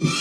सातारा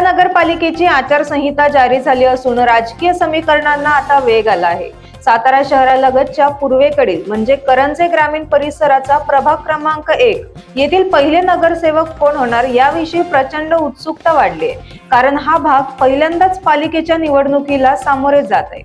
नगरपालिकेची आचारसंहिता जारी झाली असून राजकीय समीकरणांना आता वेग आला आहे. सातारा शहरालगतच्या पूर्वेकडील म्हणजे करंजे ग्रामीण परिसराचा प्रभाग क्रमांक एक येथील पहिले नगरसेवक कोण होणार याविषयी प्रचंड उत्सुकता वाढली कारण हा भाग पहिल्यांदाच पालिकेच्या निवडणुकीला सामोरे जात आहे.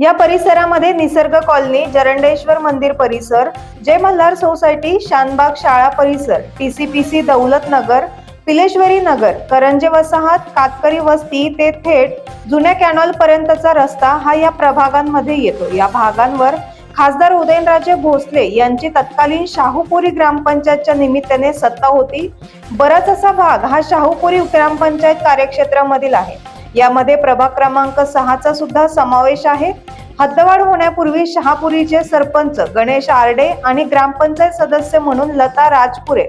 या परिसरामध्ये निसर्ग कॉलनी जरंडेश्वर मंदिर परिसर जय मल्हार सोसायटी शानबाग शाळा परिसर टीसीपीसी दौलत नगर पिलेश्वरी नगर करंजे वसाहत कातकरी वस्ती ते थेट जुन्या कॅनॉल पर्यंतचा रस्ता हा या प्रभागांमध्ये येतो. या भागांवर खासदार उदयनराजे भोसले यांची तत्कालीन शाहूपुरी ग्रामपंचायतच्या निमित्ताने सत्ता होती. बराच असा भाग हा शाहूपुरी ग्रामपंचायत कार्यक्षेत्रामधील आहे. यामध्ये प्रभाग क्रमांक सहाचा सुद्धा समावेश आहे. हद्दवाढ होण्यापूर्वी शहापुरीचे सरपंच गणेश आरडे आणि ग्रामपंचायत सदस्य म्हणून लता राजपुरे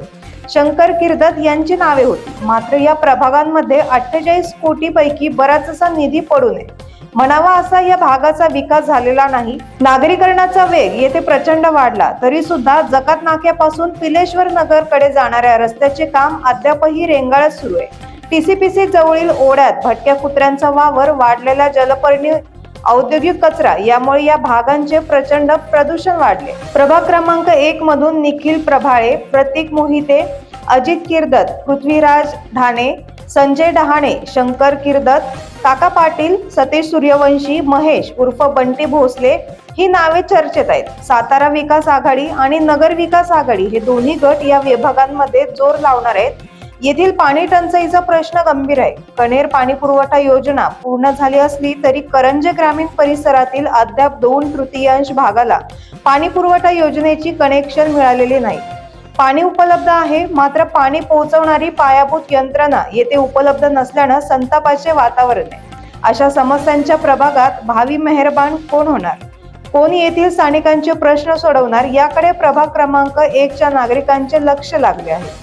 शंकर किर्दत यांची नावे होती. मात्र या प्रभागांमध्ये अठ्ठेचाळीस कोटीपैकी बराचसा निधी पडू नये. म्हणावा असा या भागाचा विकास झालेला नाही. नागरीकरणाचा वेग येथे प्रचंड वाढला. तरी सुद्धा जकात नाक्यापासून पिलेश्वर नगरकडे जाणाऱ्या रस्त्याचे काम अद्यापही रेंगाळत सुरू आहे. टीसीपीसी जवळील ओढ्यात भटक्या कुत्र्यांचा वावर वाढलेल्या जलपर्णी औद्योगिक कचरा यामुळे या भागांचे प्रचंड प्रदूषण वाढले. प्रभाग क्रमांक एक मधून निखिल प्रभाळे प्रतीक मोहिते अजित किर्दत पृथ्वीराज ढाणे संजय डहाणे शंकर किर्दत काका पाटील सतीश सूर्यवंशी महेश उर्फ बंटी भोसले ही नावे चर्चेत आहेत. सातारा विकास आघाडी आणि नगर विकास आघाडी हे दोन्ही गट या विभागांमध्ये जोर लावणार आहेत. येथील पाणी टंचाईचा प्रश्न गंभीर आहे. कणेर पाणी पुरवठा योजना पूर्ण झाली असली तरी करंजे ग्रामीण परिसरातील अद्याप दोन तृतीयांश भागाला पाणी पुरवठा योजनेची कनेक्शन मिळालेली नाही. पाणी उपलब्ध आहे मात्र पाणी पोहोचवणारी पायाभूत यंत्रणा येथे उपलब्ध नसल्यानं संतापाचे वातावरण आहे. अशा समस्यांच्या प्रभागात भावी मेहरबान कोण होणार? कोण येथील स्थानिकांचे प्रश्न सोडवणार? याकडे प्रभाग क्रमांक एकच्या नागरिकांचे लक्ष लागले आहे.